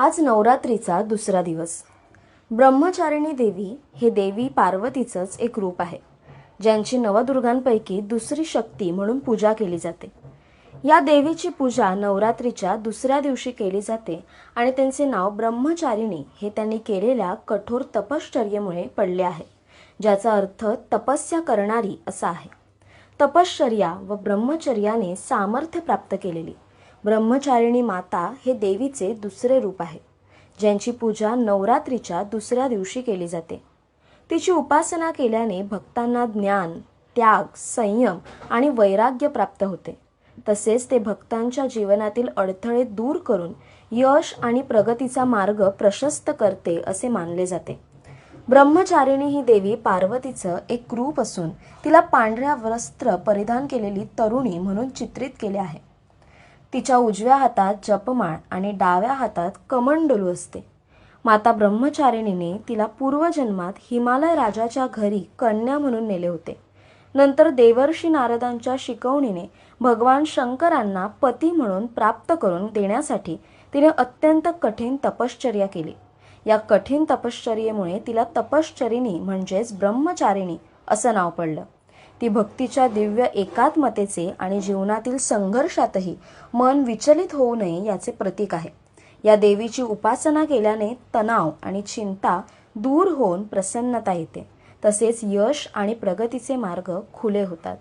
आज नवरात्रीचा दुसरा दिवस. ब्रह्मचारिणी देवी हे देवी पार्वतीचंच एक रूप आहे. ज्यांची नवदुर्गांपैकी दुसरी शक्ती म्हणून पूजा केली जाते. या देवीची पूजा नवरात्रीच्या दुसऱ्या दिवशी केली जाते आणि त्यांचे नाव ब्रह्मचारिणी हे त्यांनी केलेल्या कठोर तपश्चर्येमुळे पडले आहे ज्याचा अर्थ तपस्या करणारी असा आहे. तपश्चर्या व ब्रह्मचर्याने सामर्थ्य प्राप्त केलेली. ब्रह्मचारिणी माता हे देवीचे दुसरे रूप आहे ज्यांची पूजा नवरात्रीच्या दुसऱ्या दिवशी केली जाते. तिची उपासना केल्याने भक्तांना ज्ञान त्याग संयम आणि वैराग्य प्राप्त होते. तसेच ते भक्तांच्या जीवनातील अडथळे दूर करून यश आणि प्रगतीचा मार्ग प्रशस्त करते असे मानले जाते. ब्रह्मचारिणी ही देवी पार्वतीचं एक रूप असून तिला पांढऱ्या वस्त्र परिधान केलेली तरुणी म्हणून चित्रित केले आहे. तिच्या उजव्या हातात जपमाळ आणि डाव्या हातात कमंडलू असते. माता ब्रह्मचारिणीने तिला पूर्वजन्मात हिमालय राजाच्या घरी कन्या म्हणून नेले होते. नंतर देवर्षी नारदांच्या शिकवणीने भगवान शंकरांना पती म्हणून प्राप्त करून देण्यासाठी तिने अत्यंत कठीण तपश्चर्या केली. या कठीण तपश्चर्येमुळे तिला तपश्चरिणी म्हणजेच ब्रह्मचारिणी असं नाव पडलं. ती भक्तीच्या दिव्य एकात्मतेचे आणि जीवनातील संघर्षातही मन विचलित होऊ नये याचे प्रतीक आहे. या देवीची उपासना केल्याने तणाव आणि चिंता दूर होऊन प्रसन्नता येते. तसेच यश आणि प्रगतीचे मार्ग खुले होतात.